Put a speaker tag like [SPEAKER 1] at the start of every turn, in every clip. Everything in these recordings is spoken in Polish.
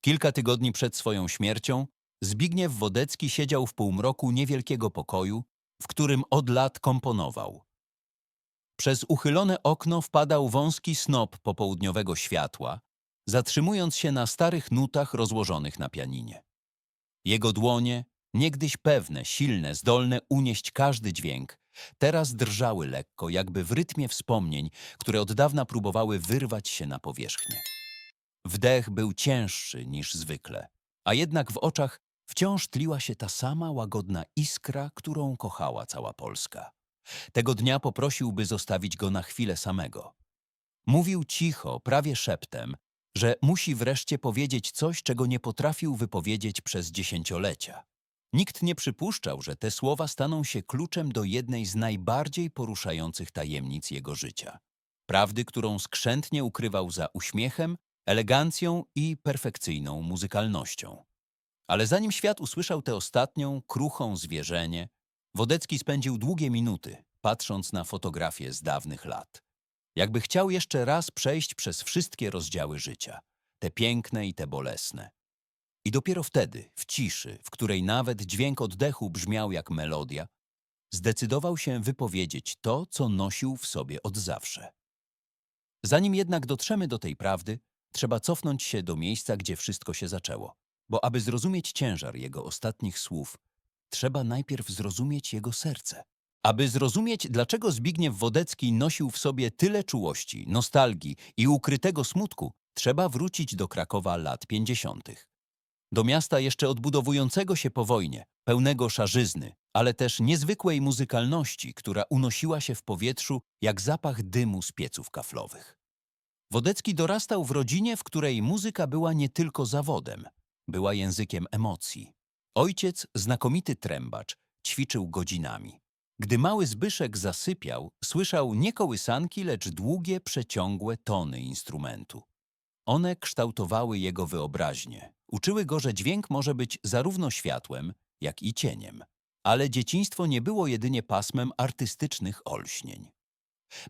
[SPEAKER 1] Kilka tygodni przed swoją śmiercią Zbigniew Wodecki siedział w półmroku niewielkiego pokoju, w którym od lat komponował. Przez uchylone okno wpadał wąski snop popołudniowego światła, zatrzymując się na starych nutach rozłożonych na pianinie. Jego dłonie, niegdyś pewne, silne, zdolne unieść każdy dźwięk, teraz drżały lekko, jakby w rytmie wspomnień, które od dawna próbowały wyrwać się na powierzchnię. Wdech był cięższy niż zwykle, a jednak w oczach wciąż tliła się ta sama łagodna iskra, którą kochała cała Polska. Tego dnia poprosił, by zostawić go na chwilę samego. Mówił cicho, prawie szeptem, że musi wreszcie powiedzieć coś, czego nie potrafił wypowiedzieć przez dziesięciolecia. Nikt nie przypuszczał, że te słowa staną się kluczem do jednej z najbardziej poruszających tajemnic jego życia. Prawdy, którą skrzętnie ukrywał za uśmiechem, elegancją i perfekcyjną muzykalnością. Ale zanim świat usłyszał tę ostatnią, kruchą zwierzenie, Wodecki spędził długie minuty, patrząc na fotografie z dawnych lat. Jakby chciał jeszcze raz przejść przez wszystkie rozdziały życia, te piękne i te bolesne. I dopiero wtedy, w ciszy, w której nawet dźwięk oddechu brzmiał jak melodia, zdecydował się wypowiedzieć to, co nosił w sobie od zawsze. Zanim jednak dotrzemy do tej prawdy, trzeba cofnąć się do miejsca, gdzie wszystko się zaczęło. Bo aby zrozumieć ciężar jego ostatnich słów, trzeba najpierw zrozumieć jego serce. Aby zrozumieć, dlaczego Zbigniew Wodecki nosił w sobie tyle czułości, nostalgii i ukrytego smutku, trzeba wrócić do Krakowa lat pięćdziesiątych. Do miasta jeszcze odbudowującego się po wojnie, pełnego szarzyzny, ale też niezwykłej muzykalności, która unosiła się w powietrzu jak zapach dymu z pieców kaflowych. Wodecki dorastał w rodzinie, w której muzyka była nie tylko zawodem, była językiem emocji. Ojciec, znakomity trębacz, ćwiczył godzinami. Gdy mały Zbyszek zasypiał, słyszał nie kołysanki, lecz długie, przeciągłe tony instrumentu. One kształtowały jego wyobraźnię. Uczyły go, że dźwięk może być zarówno światłem, jak i cieniem. Ale dzieciństwo nie było jedynie pasmem artystycznych olśnień.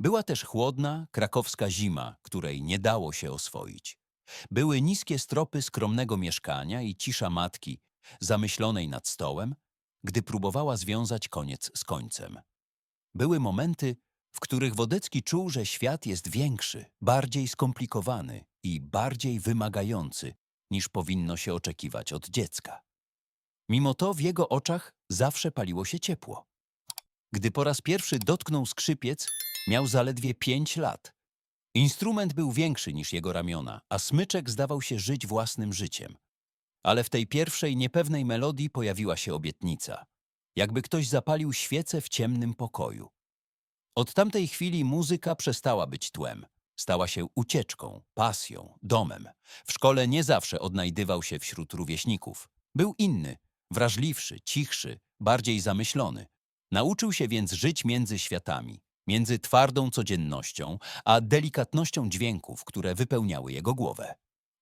[SPEAKER 1] Była też chłodna, krakowska zima, której nie dało się oswoić. Były niskie stropy skromnego mieszkania i cisza matki, zamyślonej nad stołem, gdy próbowała związać koniec z końcem. Były momenty, w których Wodecki czuł, że świat jest większy, bardziej skomplikowany i bardziej wymagający, niż powinno się oczekiwać od dziecka. Mimo to w jego oczach zawsze paliło się ciepło. Gdy po raz pierwszy dotknął skrzypiec, miał zaledwie pięć lat. Instrument był większy niż jego ramiona, a smyczek zdawał się żyć własnym życiem. Ale w tej pierwszej, niepewnej melodii pojawiła się obietnica. Jakby ktoś zapalił świecę w ciemnym pokoju. Od tamtej chwili muzyka przestała być tłem. Stała się ucieczką, pasją, domem. W szkole nie zawsze odnajdywał się wśród rówieśników. Był inny, wrażliwszy, cichszy, bardziej zamyślony. Nauczył się więc żyć między światami, między twardą codziennością, a delikatnością dźwięków, które wypełniały jego głowę.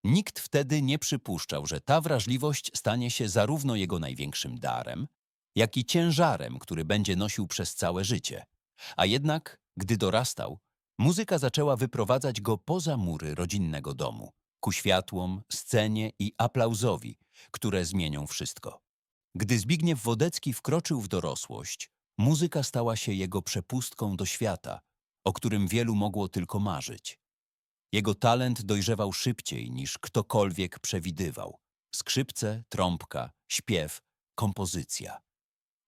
[SPEAKER 1] Nikt wtedy nie przypuszczał, że ta wrażliwość stanie się zarówno jego największym darem, jak i ciężarem, który będzie nosił przez całe życie. A jednak, gdy dorastał, muzyka zaczęła wyprowadzać go poza mury rodzinnego domu, ku światłom, scenie i aplauzowi, które zmienią wszystko. Gdy Zbigniew Wodecki wkroczył w dorosłość, muzyka stała się jego przepustką do świata, o którym wielu mogło tylko marzyć. Jego talent dojrzewał szybciej niż ktokolwiek przewidywał. Skrzypce, trąbka, śpiew, kompozycja.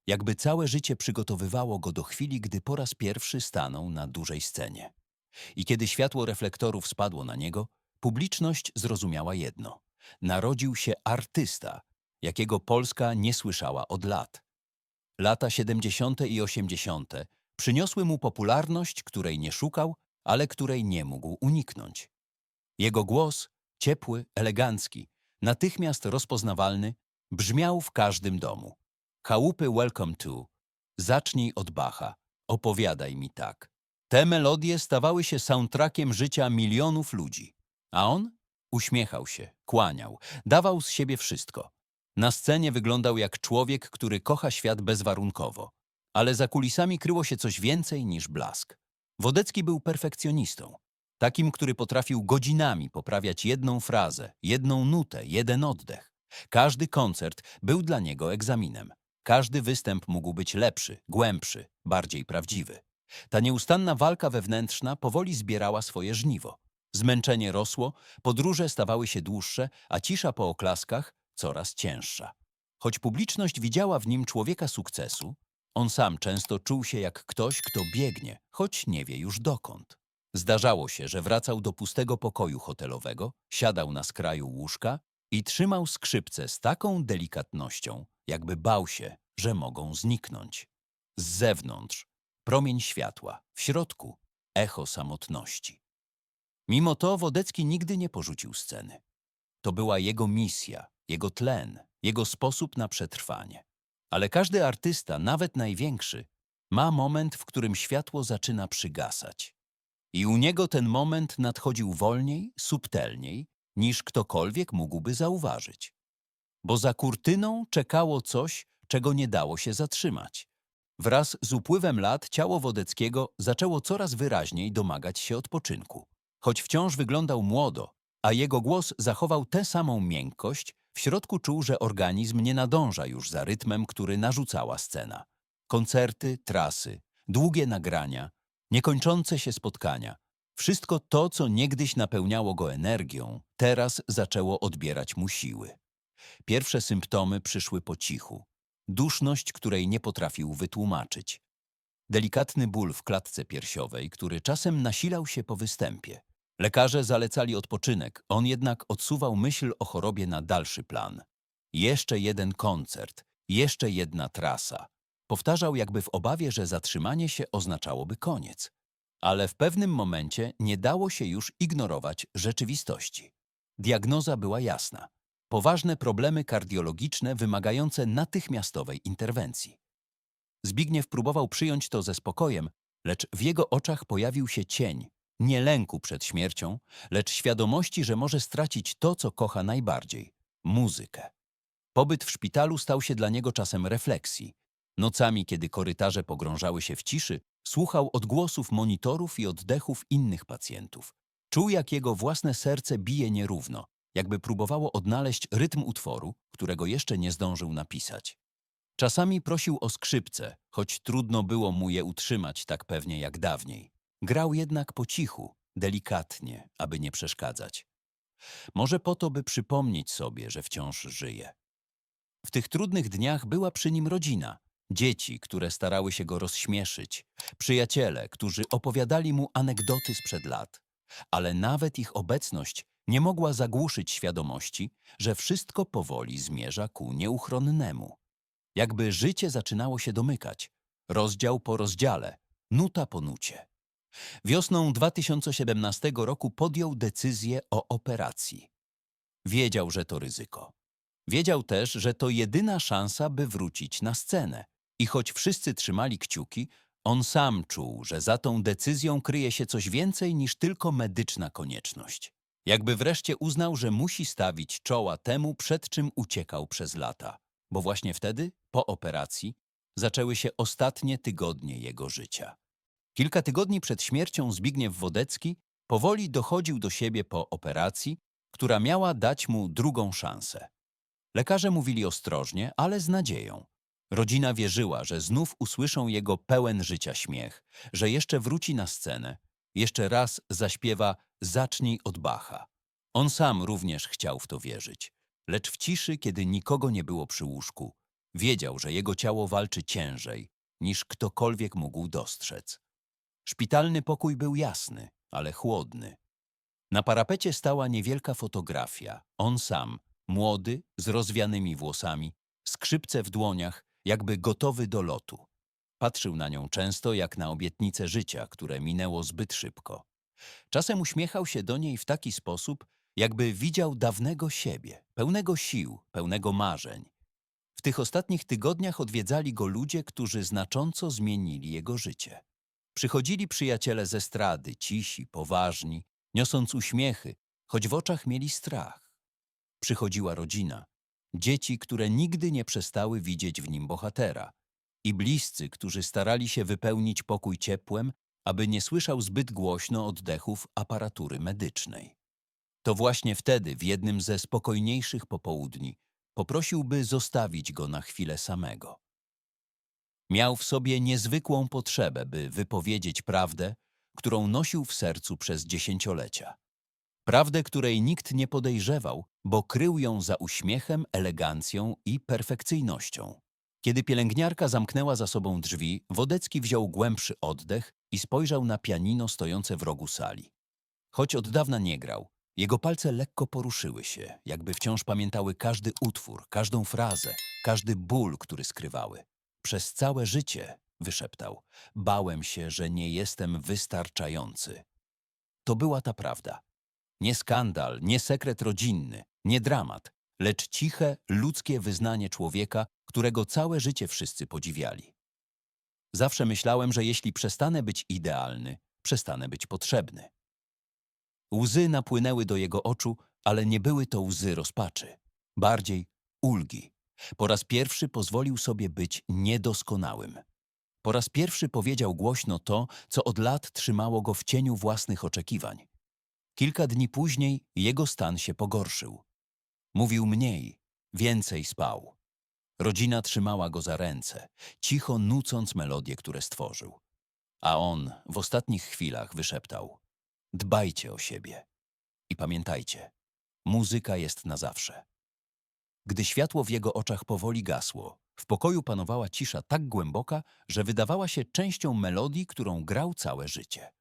[SPEAKER 1] Jakby całe życie przygotowywało go do chwili, gdy po raz pierwszy stanął na dużej scenie. I kiedy światło reflektorów spadło na niego, publiczność zrozumiała jedno. Narodził się artysta, jakiego Polska nie słyszała od lat. Lata 70. i 80. przyniosły mu popularność, której nie szukał, ale której nie mógł uniknąć. Jego głos, ciepły, elegancki, natychmiast rozpoznawalny, brzmiał w każdym domu. Chałupy Welcome to, zacznij od Bacha, opowiadaj mi tak. Te melodie stawały się soundtrackiem życia milionów ludzi. A on uśmiechał się, kłaniał, dawał z siebie wszystko. Na scenie wyglądał jak człowiek, który kocha świat bezwarunkowo. Ale za kulisami kryło się coś więcej niż blask. Wodecki był perfekcjonistą. Takim, który potrafił godzinami poprawiać jedną frazę, jedną nutę, jeden oddech. Każdy koncert był dla niego egzaminem. Każdy występ mógł być lepszy, głębszy, bardziej prawdziwy. Ta nieustanna walka wewnętrzna powoli zbierała swoje żniwo. Zmęczenie rosło, podróże stawały się dłuższe, a cisza po oklaskach coraz cięższa. Choć publiczność widziała w nim człowieka sukcesu, on sam często czuł się jak ktoś, kto biegnie, choć nie wie już dokąd. Zdarzało się, że wracał do pustego pokoju hotelowego, siadał na skraju łóżka i trzymał skrzypce z taką delikatnością, jakby bał się, że mogą zniknąć. Z zewnątrz promień światła, w środku echo samotności. Mimo to Wodecki nigdy nie porzucił sceny. To była jego misja, jego tlen, jego sposób na przetrwanie. Ale każdy artysta, nawet największy, ma moment, w którym światło zaczyna przygasać. I u niego ten moment nadchodził wolniej, subtelniej, niż ktokolwiek mógłby zauważyć. Bo za kurtyną czekało coś, czego nie dało się zatrzymać. Wraz z upływem lat ciało Wodeckiego zaczęło coraz wyraźniej domagać się odpoczynku. Choć wciąż wyglądał młodo, a jego głos zachował tę samą miękkość, w środku czuł, że organizm nie nadąża już za rytmem, który narzucała scena. Koncerty, trasy, długie nagrania, niekończące się spotkania. Wszystko to, co niegdyś napełniało go energią, teraz zaczęło odbierać mu siły. Pierwsze symptomy przyszły po cichu. Duszność, której nie potrafił wytłumaczyć. Delikatny ból w klatce piersiowej, który czasem nasilał się po występie. Lekarze zalecali odpoczynek, on jednak odsuwał myśl o chorobie na dalszy plan. Jeszcze jeden koncert, jeszcze jedna trasa. Powtarzał jakby w obawie, że zatrzymanie się oznaczałoby koniec. Ale w pewnym momencie nie dało się już ignorować rzeczywistości. Diagnoza była jasna. Poważne problemy kardiologiczne wymagające natychmiastowej interwencji. Zbigniew próbował przyjąć to ze spokojem, lecz w jego oczach pojawił się cień, nie lęku przed śmiercią, lecz świadomości, że może stracić to, co kocha najbardziej muzykę. Pobyt w szpitalu stał się dla niego czasem refleksji. Nocami, kiedy korytarze pogrążały się w ciszy, słuchał odgłosów monitorów i oddechów innych pacjentów. Czuł, jak jego własne serce bije nierówno, jakby próbowało odnaleźć rytm utworu, którego jeszcze nie zdążył napisać. Czasami prosił o skrzypce, choć trudno było mu je utrzymać tak pewnie jak dawniej. Grał jednak po cichu, delikatnie, aby nie przeszkadzać. Może po to, by przypomnieć sobie, że wciąż żyje. W tych trudnych dniach była przy nim rodzina, dzieci, które starały się go rozśmieszyć, przyjaciele, którzy opowiadali mu anegdoty sprzed lat. Ale nawet ich obecność nie mogła zagłuszyć świadomości, że wszystko powoli zmierza ku nieuchronnemu. Jakby życie zaczynało się domykać, rozdział po rozdziale, nuta po nucie. Wiosną 2017 roku podjął decyzję o operacji. Wiedział, że to ryzyko. Wiedział też, że to jedyna szansa, by wrócić na scenę. I choć wszyscy trzymali kciuki, on sam czuł, że za tą decyzją kryje się coś więcej niż tylko medyczna konieczność. Jakby wreszcie uznał, że musi stawić czoła temu, przed czym uciekał przez lata. Bo właśnie wtedy, po operacji, zaczęły się ostatnie tygodnie jego życia. Kilka tygodni przed śmiercią Zbigniew Wodecki powoli dochodził do siebie po operacji, która miała dać mu drugą szansę. Lekarze mówili ostrożnie, ale z nadzieją. Rodzina wierzyła, że znów usłyszą jego pełen życia śmiech, że jeszcze wróci na scenę, jeszcze raz zaśpiewa Zacznij od Bacha. On sam również chciał w to wierzyć, lecz w ciszy, kiedy nikogo nie było przy łóżku, wiedział, że jego ciało walczy ciężej, niż ktokolwiek mógł dostrzec. Szpitalny pokój był jasny, ale chłodny. Na parapecie stała niewielka fotografia. On sam, młody, z rozwianymi włosami, skrzypce w dłoniach, jakby gotowy do lotu. Patrzył na nią często jak na obietnicę życia, które minęło zbyt szybko. Czasem uśmiechał się do niej w taki sposób, jakby widział dawnego siebie, pełnego sił, pełnego marzeń. W tych ostatnich tygodniach odwiedzali go ludzie, którzy znacząco zmienili jego życie. Przychodzili przyjaciele ze strady, cisi, poważni, niosąc uśmiechy, choć w oczach mieli strach. Przychodziła rodzina, dzieci, które nigdy nie przestały widzieć w nim bohatera, i bliscy, którzy starali się wypełnić pokój ciepłem, aby nie słyszał zbyt głośno oddechów aparatury medycznej. To właśnie wtedy, w jednym ze spokojniejszych popołudni, poprosił, by zostawić go na chwilę samego. Miał w sobie niezwykłą potrzebę, by wypowiedzieć prawdę, którą nosił w sercu przez dziesięciolecia. Prawdę, której nikt nie podejrzewał, bo krył ją za uśmiechem, elegancją i perfekcyjnością. Kiedy pielęgniarka zamknęła za sobą drzwi, Wodecki wziął głębszy oddech i spojrzał na pianino stojące w rogu sali. Choć od dawna nie grał, jego palce lekko poruszyły się, jakby wciąż pamiętały każdy utwór, każdą frazę, każdy ból, który skrywały. Przez całe życie, wyszeptał, bałem się, że nie jestem wystarczający. To była ta prawda. Nie skandal, nie sekret rodzinny, nie dramat, lecz ciche, ludzkie wyznanie człowieka, którego całe życie wszyscy podziwiali. Zawsze myślałem, że jeśli przestanę być idealny, przestanę być potrzebny. Łzy napłynęły do jego oczu, ale nie były to łzy rozpaczy, bardziej ulgi. Po raz pierwszy pozwolił sobie być niedoskonałym. Po raz pierwszy powiedział głośno to, co od lat trzymało go w cieniu własnych oczekiwań. Kilka dni później jego stan się pogorszył. Mówił mniej, więcej spał. Rodzina trzymała go za ręce, cicho nucąc melodie, które stworzył. A on w ostatnich chwilach wyszeptał: Dbajcie o siebie. I pamiętajcie, muzyka jest na zawsze. Gdy światło w jego oczach powoli gasło, w pokoju panowała cisza tak głęboka, że wydawała się częścią melodii, którą grał całe życie.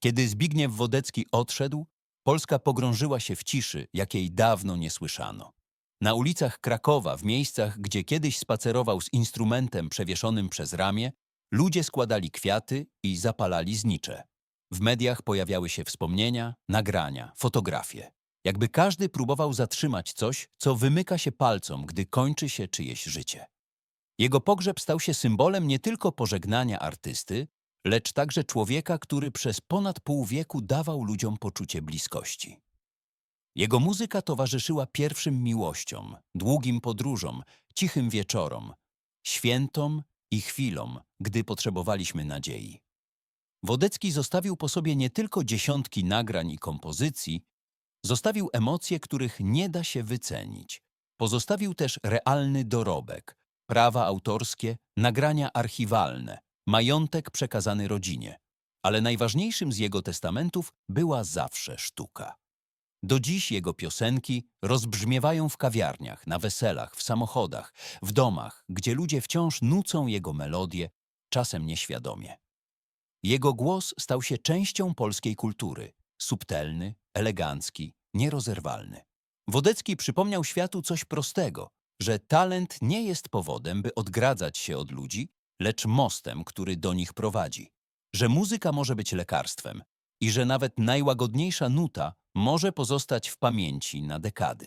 [SPEAKER 1] Kiedy Zbigniew Wodecki odszedł, Polska pogrążyła się w ciszy, jakiej dawno nie słyszano. Na ulicach Krakowa, w miejscach, gdzie kiedyś spacerował z instrumentem przewieszonym przez ramię, ludzie składali kwiaty i zapalali znicze. W mediach pojawiały się wspomnienia, nagrania, fotografie. Jakby każdy próbował zatrzymać coś, co wymyka się palcom, gdy kończy się czyjeś życie. Jego pogrzeb stał się symbolem nie tylko pożegnania artysty, lecz także człowieka, który przez ponad pół wieku dawał ludziom poczucie bliskości. Jego muzyka towarzyszyła pierwszym miłościom, długim podróżom, cichym wieczorom, świętom i chwilom, gdy potrzebowaliśmy nadziei. Wodecki zostawił po sobie nie tylko dziesiątki nagrań i kompozycji, zostawił emocje, których nie da się wycenić. Pozostawił też realny dorobek, prawa autorskie, nagrania archiwalne, majątek przekazany rodzinie. Ale najważniejszym z jego testamentów była zawsze sztuka. Do dziś jego piosenki rozbrzmiewają w kawiarniach, na weselach, w samochodach, w domach, gdzie ludzie wciąż nucą jego melodie, czasem nieświadomie. Jego głos stał się częścią polskiej kultury, subtelny, elegancki, nierozerwalny. Wodecki przypomniał światu coś prostego, że talent nie jest powodem, by odgradzać się od ludzi, lecz mostem, który do nich prowadzi. Że muzyka może być lekarstwem i że nawet najłagodniejsza nuta może pozostać w pamięci na dekady.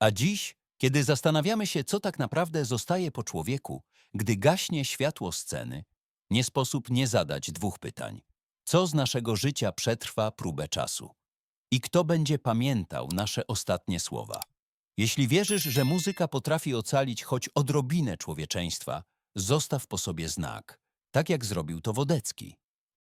[SPEAKER 1] A dziś, kiedy zastanawiamy się, co tak naprawdę zostaje po człowieku, gdy gaśnie światło sceny, nie sposób nie zadać dwóch pytań. Co z naszego życia przetrwa próbę czasu? I kto będzie pamiętał nasze ostatnie słowa? Jeśli wierzysz, że muzyka potrafi ocalić choć odrobinę człowieczeństwa, zostaw po sobie znak, tak jak zrobił to Wodecki.